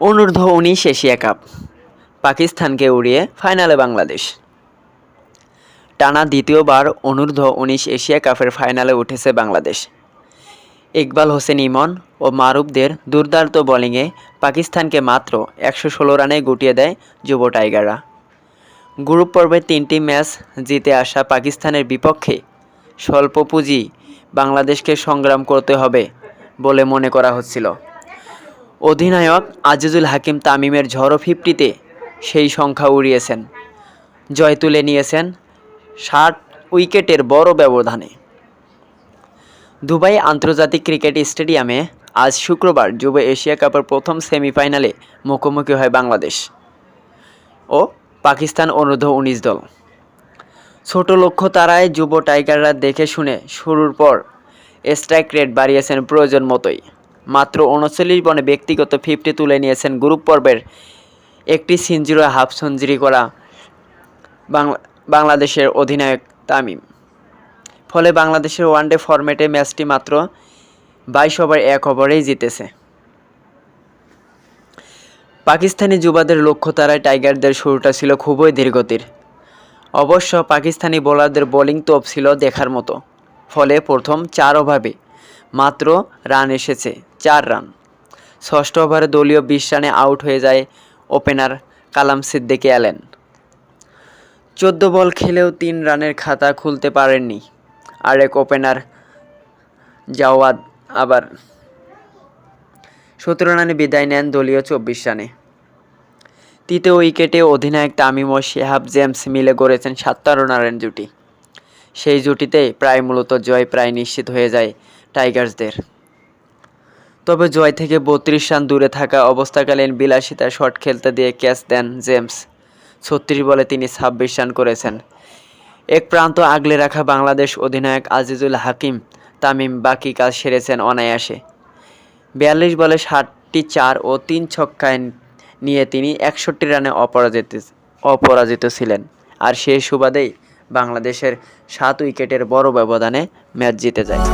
অনূর্ধ্ব উনিশ Asia cup. পাকিস্তানকে উড়িয়ে ফাইনালে বাংলাদেশ। টানা দ্বিতীয়বার অনূর্ধ্ব উনিশ এশিয়া কাপের ফাইনালে উঠেছে বাংলাদেশ। ইকবাল হোসেন ইমন ও মারুফদের দুর্দান্ত বোলিংয়ে পাকিস্তানকে মাত্র একশো ষোলো রানে গুটিয়ে দেয় যুব টাইগাররা। গ্রুপ পর্বে তিনটি ম্যাচ জিতে আসা পাকিস্তানের বিপক্ষে স্বল্প পুঁজি বাংলাদেশকে সংগ্রাম করতে হবে বলে মনে করা হচ্ছিল। অধিনায়ক আজিজুল হাকিম তামিমের ঝড়ো ফিফটিতে সেই সংখ্যা উড়িয়েছেন। জয় তুলে নিয়েছেন ষাট উইকেটের বড় ব্যবধানে। দুবাই আন্তর্জাতিক ক্রিকেট স্টেডিয়ামে আজ শুক্রবার যুব এশিয়া কাপের প্রথম সেমিফাইনালে মুখোমুখি হয় বাংলাদেশ ও পাকিস্তান অনূর্ধ্ব উনিশ দল। ছোট লক্ষ্য তারায় যুব টাইগাররা দেখে শুনে শুরুর পর স্ট্রাইক রেট বাড়িয়েছেন প্রয়োজন মতোই। মাত্র উনচল্লিশ বনে ব্যক্তিগত ফিফটি তুলে নিয়েছেন গ্রুপ পর্বের একটি সেঞ্চুরি হাফ সেঞ্চুরি করা বাংলা বাংলাদেশের অধিনায়ক তামিম। ফলে বাংলাদেশের ওয়ানডে ফরম্যাটে ম্যাচটি মাত্র বাইশ ওভার, এক ওভারেই জিতেছে। পাকিস্তানি যুবাদের লক্ষ্য তারায় টাইগারদের শুরুটা ছিল খুবই ধীরগতির। অবশ্য পাকিস্তানি বোলারদের বোলিং তোপ ছিল দেখার মতো। ফলে প্রথম চার ওভারে মাত্র রান এসেছে। চার রান। ষষ্ঠ ওভারে দলীয় বিশ রানে আউট হয়ে যায় ওপেনার কালাম সিদ্দিকি অ্যালেন। চোদ্দ বল খেলেও তিন রানের খাতা খুলতে পারেননি আরেক ওপেনার জাওয়াদ আবার। সতেরো রানে বিদায় নেন দলীয় চব্বিশ রানে। তৃতীয় উইকেটে অধিনায়ক তামিম ও শেহাব জেমস মিলে গড়েছেন সাতান্ন রানের জুটি। সেই জুটিতে প্রায় মূলত জয় প্রায় নিশ্চিত হয়ে যায় টাইগার্সদের। তবে জয় থেকে বত্রিশ রান দূরে থাকা অবস্থাকালীন বিলাসিতা শট খেলতে দিয়ে ক্যাচ দেন জেমস। ছত্রিশ বলে তিনি ছাব্বিশ রান করেছেন। এক প্রান্ত আগলে রাখা বাংলাদেশ অধিনায়ক আজিজুল হাকিম তামিম বাকি কাজ সেরেছেন অনায়াসে। বিয়াল্লিশ বলে ষাটটি চার ও তিন ছক্কায় নিয়ে তিনি একষট্টি রানে অপরাজিত অপরাজিত ছিলেন। আর সেই সুবাদেই বাংলাদেশের সাত উইকেটের বড় ব্যবধানে ম্যাচ জিতে যায়।